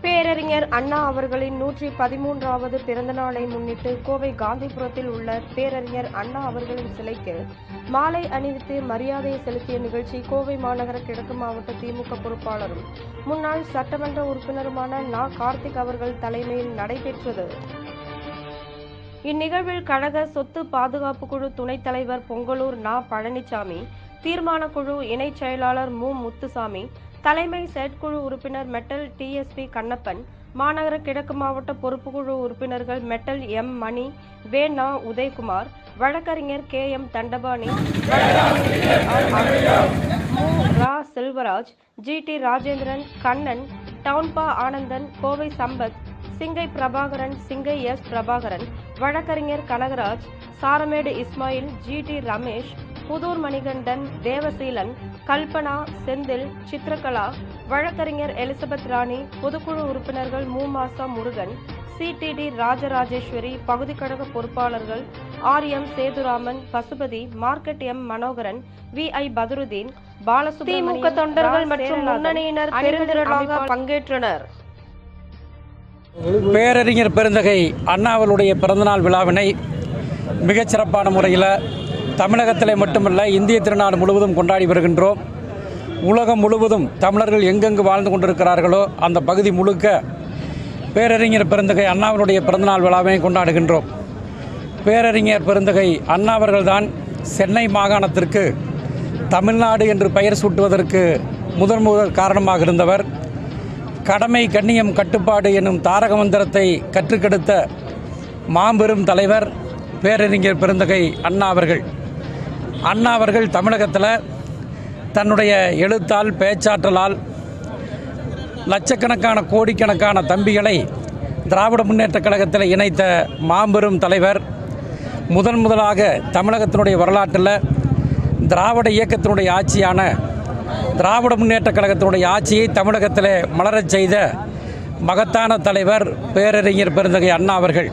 பேரறிஞர் அண்ணா அவர்களின் நூற்றி பதிமூன்றாவது பிறந்த நாளை முன்னிட்டு கோவை காந்திபுரத்தில் உள்ள பேரறிஞர் அண்ணா அவர்களின் சிலைக்கு மாலை அணிவித்து மரியாதை செலுத்திய நிகழ்ச்சி கோவை மாநகர கிழக்கு மாவட்ட திமுக பொறுப்பாளரும் முன்னாள் சட்டமன்ற உறுப்பினருமான நா. கார்த்திக் அவர்கள் தலைமையில் நடைபெற்றது. இந்நிகழ்வில் கழக சொத்து பாதுகாப்பு குழு துணைத் தலைவர் பொங்கலூர் நா. பழனிசாமி தீர்மான குழு இணைச் செயலாளர் மு. முத்துசாமி தலைமை செயற்குழு உறுப்பினர் மெட்டல் டிஎஸ்பி கண்ணப்பன் மாநகர கிழக்கு மாவட்ட பொறுப்புக்குழு உறுப்பினர்கள் மெட்டல் எம் மணி வே நா உதயகுமார் வழக்கறிஞர் K M Dhandapani R. Mu Ra Selvaraj G T Rajendran Kannan டவுன்பா Anandan Kovai Sampath Singai Prabhakaran Singai S Prabhakaran வழக்கறிஞர் கனகராஜ் சாரமேடு இஸ்மாயில் ஜி டி ரமேஷ் புதூர் மணிகண்டன் தேவசீலன் கல்பனா செந்தில் சித்ரகலா வழக்கறிஞர் எலிசபெத் ராணி பொதுக்குழு உறுப்பினர்கள் மு. மாசா முருகன் சிடிடி ராஜராஜேஸ்வரி பகுதி கழக பொறுப்பாளர்கள் R. M. Sethuraman Pasupathi market M. Manoharan V. I. Badruddin Balasubramaniam DMK தொண்டர்கள் மற்றும் முன்னணியினர் பெருந்திரளாக பங்கேற்றனர். பேரறிஞர் பெருந்தகை அண்ணாவளுடைய பிறந்தநாள் விழாவினை மிகச் சிறப்பான முறையில் தமிழகத்தில் மட்டுமல்ல இந்திய திருநாடு முழுவதும் கொண்டாடி வருகின்றோம். உலகம் முழுவதும் தமிழர்கள் எங்கெங்கு வாழ்ந்து கொண்டிருக்கிறார்களோ அந்த பகுதி முழுக்க பேரறிஞர் பெருந்தகை அண்ணாவினுடைய பிறந்தநாள் விழாவை கொண்டாடுகின்றோம். பேரறிஞர் பெருந்தகை அண்ணா அவர்கள்தான் சென்னை மாகாணத்திற்கு தமிழ்நாடு என்று பெயர் சூட்டுவதற்கு முதன் முதல் காரணமாக இருந்தவர். கடமை கண்ணியம் கட்டுப்பாடு என்னும் தாரக மந்திரத்தை கற்றுக்கெடுத்த மாபெரும் தலைவர் பேரறிஞர் பெருந்தகை அண்ணா அவர்கள். அண்ணா அவர்கள் தமிழகத்தில் தன்னுடைய எழுத்தால் பேச்சாற்றலால் லட்சக்கணக்கான கோடிக்கணக்கான தம்பிகளை திராவிட முன்னேற்றக் கழகத்தில் இணைத்த மாபெரும் தலைவர் முதன் முதலாக தமிழகத்தினுடைய வரலாற்றில் திராவிட இயக்கத்தினுடைய ஆட்சியான திராவிட முன்னேற்றக் கழகத்தினுடைய ஆட்சியை தமிழகத்தில் மலரச் செய்த மகத்தான தலைவர் பேரறிஞர் பெருந்தகை அண்ணா அவர்கள்.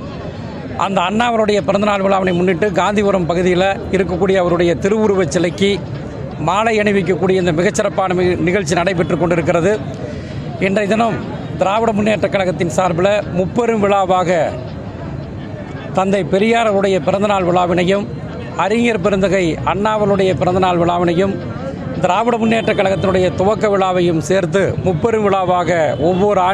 அந்த அண்ணா அவருடைய பிறந்தநாள் விழாவினை முன்னிட்டு காந்திபுரம் பகுதியில் இருக்கக்கூடிய அவருடைய திருவுருவச் சிலைக்கு மாலை அணிவிக்கக்கூடிய இந்த மிகச்சிறப்பான நிகழ்ச்சி நடைபெற்று கொண்டிருக்கிறது. இன்றைய தினம் திராவிட முன்னேற்றக் கழகத்தின் சார்பில் முப்பெரும் விழாவாக தந்தை பெரியார் அவருடைய பிறந்தநாள் விழாவினையும் அறிஞர் பெருந்தகை அண்ணாவளுடைய பிறந்தநாள் விழாவினையும் திராவிட முன்னேற்ற கழகத்தினுடைய துவக்க விழாவையும் சேர்த்து முப்பெரும் விழாவாக ஒவ்வொரு